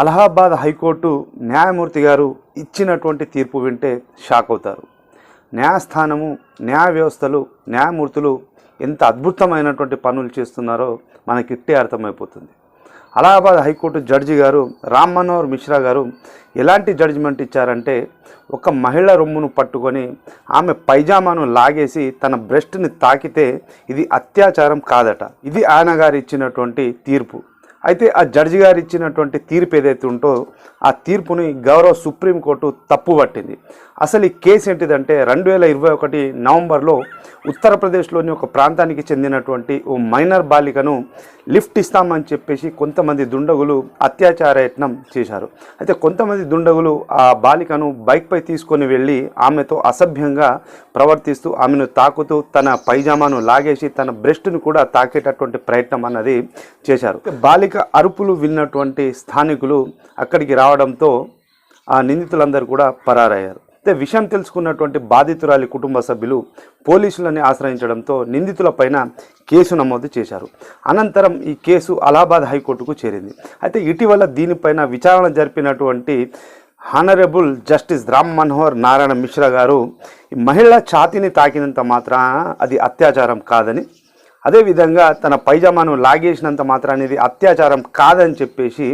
Allahabad high court న్యాయమూర్తి గారు ఇచ్చినటువంటి తీర్పు వింటే షాక్ అవుతారు. న్యాయస్థానము న్యాయ వ్యవస్థలు న్యాయమూర్తులు ఎంత అద్భుతమైనటువంటి పనులు చేస్తున్నారో మనకిట్టే అర్థమైపోతుంది. అలహాబాద్ హైకోర్టు జడ్జి గారు రామ్ మనోహర్ మిశ్రా గారు ఎలాంటి జడ్జిమెంట్ ఇచ్చారంటే ఒక మహిళ రొమ్మును పట్టుకొని ఆమె పైజామాను లాగేసి తన బ్రెస్ట్ని తాకితే ఇది అత్యాచారం కాదట. ఇది ఆయన గారు ఇచ్చినటువంటి తీర్పు. అయితే ఆ జడ్జి గారు ఇచ్చినటువంటి తీర్పు ఏదైతే ఉంటో ఆ తీర్పుని గౌరవ సుప్రీంకోర్టు తప్పు పట్టింది అసలు ఈ కేసు ఏంటిదంటే రెండు వేల ఇరవై ఒకటి నవంబర్లో ఉత్తరప్రదేశ్లోని ఒక ప్రాంతానికి చెందినటువంటి ఓ మైనర్ బాలికను లిఫ్ట్ ఇస్తామని చెప్పేసి కొంతమంది దుండగులు అత్యాచార యత్నం చేశారు. అయితే కొంతమంది దుండగులు ఆ బాలికను బైక్పై తీసుకొని వెళ్ళి ఆమెతో అసభ్యంగా ప్రవర్తిస్తూ ఆమెను తాకుతూ తన పైజామాను లాగేసి తన బ్రెస్ట్ను కూడా తాకేటటువంటి ప్రయత్నం అన్నది చేశారు. బాలిక అరుపులు విన్నటువంటి స్థానికులు అక్కడికి రావడంతో ఆ నిందితులందరూ కూడా పరారయ్యారు. అయితే విషయం తెలుసుకున్నటువంటి బాధితురాలి కుటుంబ సభ్యులు పోలీసులని ఆశ్రయించడంతో నిందితులపైన కేసు నమోదు చేశారు. అనంతరం ఈ కేసు అలహాబాద్ హైకోర్టుకు చేరింది. అయితే ఇటీవల దీనిపైన విచారణ జరిపినటువంటి హానరబుల్ జస్టిస్ రామ్ మనోహర్ నారాయణ మిశ్రా గారు ఈ మహిళ ఛాతీని తాకినంత మాత్రాన అది అత్యాచారం కాదని అదేవిధంగా తన పైజామాను లాగేసినంత మాత్రాన ఇది అత్యాచారం కాదని చెప్పేసి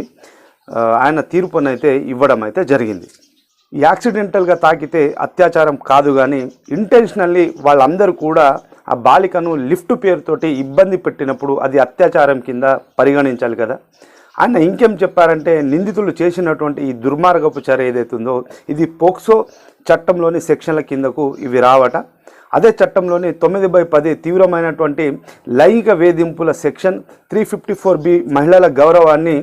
ఆయన తీర్పునైతే ఇవ్వడం అయితే జరిగింది. యాక్సిడెంటల్గా తాకితే అత్యాచారం కాదు కానీ ఇంటెన్షనల్లీ వాళ్ళందరూ కూడా ఆ బాలికను లిఫ్ట్ పేరుతోటి ఇబ్బంది పెట్టినప్పుడు అది అత్యాచారం కింద పరిగణించాలి కదా. ఆయన ఇంకేం చెప్పారంటే నిందితులు చేసినటువంటి ఈ దుర్మార్గపు చర్య ఏదైతుందో ఉందో ఇది పోక్సో చట్టంలోని సెక్షన్ల కిందకు ఇవి రావట. అదే చట్టంలోని తొమ్మిది బై పది తీవ్రమైనటువంటి లైంగిక వేధింపుల section three fifty four B మహిళల గౌరవాన్ని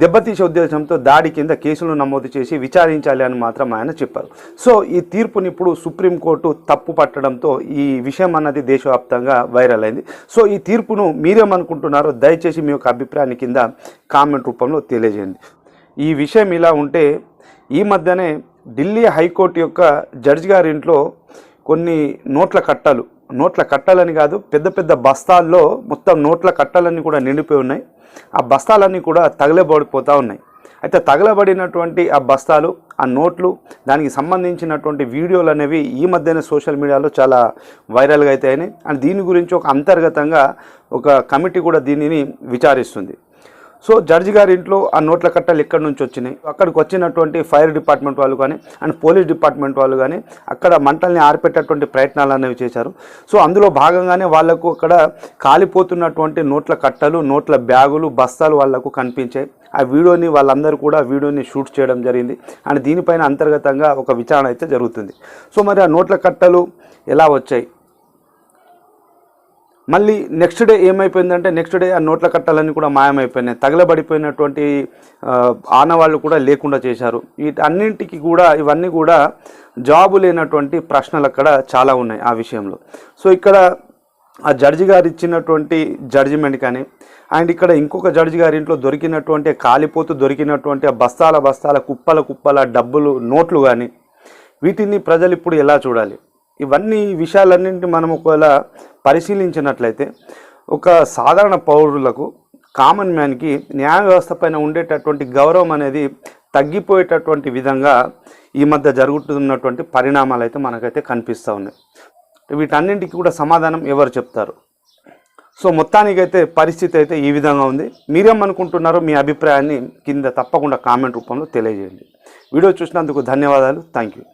దెబ్బతీసే ఉద్దేశంతో దాడి కింద కేసులు నమోదు చేసి విచారించాలి అని మాత్రం ఆయన చెప్పారు. సో ఈ తీర్పుని ఇప్పుడు సుప్రీంకోర్టు తప్పు పట్టడంతో ఈ విషయం అన్నది దేశవ్యాప్తంగా వైరల్ అయింది. సో ఈ తీర్పును మీరేమనుకుంటున్నారో దయచేసి మీ యొక్క అభిప్రాయాన్ని కింద కామెంట్ రూపంలో తెలియజేయండి. ఈ విషయం ఇలా ఉంటే ఈ మధ్యనే ఢిల్లీ హైకోర్టు యొక్క జడ్జి గారి ఇంట్లో కొన్ని నోట్ల కట్టలు. నోట్ల కట్టలని కాదు పెద్ద పెద్ద బస్తాల్లో మొత్తం నోట్ల కట్టలన్నీ కూడా నిండిపోయి ఉన్నాయి. ఆ బస్తాలన్నీ కూడా తగలబడిపోతూ ఉన్నాయి. అయితే తగలబడినటువంటి ఆ బస్తాలు ఆ నోట్లు దానికి సంబంధించినటువంటి వీడియోలు అనేవి ఈ మధ్యన సోషల్ మీడియాలో చాలా వైరల్గా అయితే అయినాయి. అండ్ దీని గురించి ఒక అంతర్గతంగా ఒక కమిటీ కూడా దీనిని విచారిస్తుంది. సో జడ్జి గారి ఇంట్లో ఆ నోట్ల కట్టలు ఎక్కడి నుంచి వచ్చినాయి? అక్కడికి వచ్చినటువంటి ఫైర్ డిపార్ట్మెంట్ వాళ్ళు కానీ అండ్ పోలీస్ డిపార్ట్మెంట్ వాళ్ళు కానీ అక్కడ మంటల్ని ఆరిపెట్టేటువంటి ప్రయత్నాలు అనేవి చేశారు. సో అందులో భాగంగానే వాళ్ళకు అక్కడ కాలిపోతున్నటువంటి నోట్ల కట్టలు నోట్ల బ్యాగులు బస్తాలు వాళ్ళకు కనిపించాయి. ఆ వీడియోని వాళ్ళందరూ కూడా వీడియోని షూట్ చేయడం జరిగింది. అండ్ దీనిపైన అంతర్గతంగా ఒక విచారణ అయితే జరుగుతుంది. సో మరి ఆ నోట్ల కట్టలు ఎలా వచ్చాయి? మళ్ళీ నెక్స్ట్ డే ఏమైపోయిందంటే నెక్స్ట్ డే ఆ నోట్ల కట్టాలన్నీ కూడా మాయమైపోయినాయి. తగలబడిపోయినటువంటి ఆనవాళ్ళు కూడా లేకుండా చేశారు. వీటన్నింటికి కూడా ఇవన్నీ కూడా జాబు లేనటువంటి ప్రశ్నలు అక్కడ చాలా ఉన్నాయి ఆ విషయంలో. సో ఇక్కడ ఆ జడ్జి గారు ఇచ్చినటువంటి జడ్జిమెంట్ కానీ అండ్ ఇక్కడ ఇంకొక జడ్జి గారి ఇంట్లో దొరికినటువంటి కాలిపోతూ దొరికినటువంటి ఆ బస్తాల బస్తాల కుప్పల కుప్పల డబ్బులు నోట్లు కానీ వీటిని ప్రజలు ఇప్పుడు ఎలా చూడాలి? ఇవన్నీ విషయాలన్నింటినీ మనం ఒకవేళ పరిశీలించినట్లయితే ఒక సాధారణ పౌరులకు కామన్ మ్యాన్కి న్యాయ వ్యవస్థ పైన ఉండేటటువంటి గౌరవం అనేది తగ్గిపోయేటటువంటి విధంగా ఈ మధ్య జరుగుతున్నటువంటి పరిణామాలు అయితే మనకైతే కనిపిస్తూ ఉన్నాయి. వీటన్నింటికి కూడా సమాధానం ఎవరు చెప్తారు? సో మొత్తానికైతే పరిస్థితి అయితే ఈ విధంగా ఉంది. మీరేమనుకుంటున్నారో మీ అభిప్రాయాన్ని కింద తప్పకుండా కామెంట్ రూపంలో తెలియజేయండి. వీడియో చూసినందుకు ధన్యవాదాలు. Thank you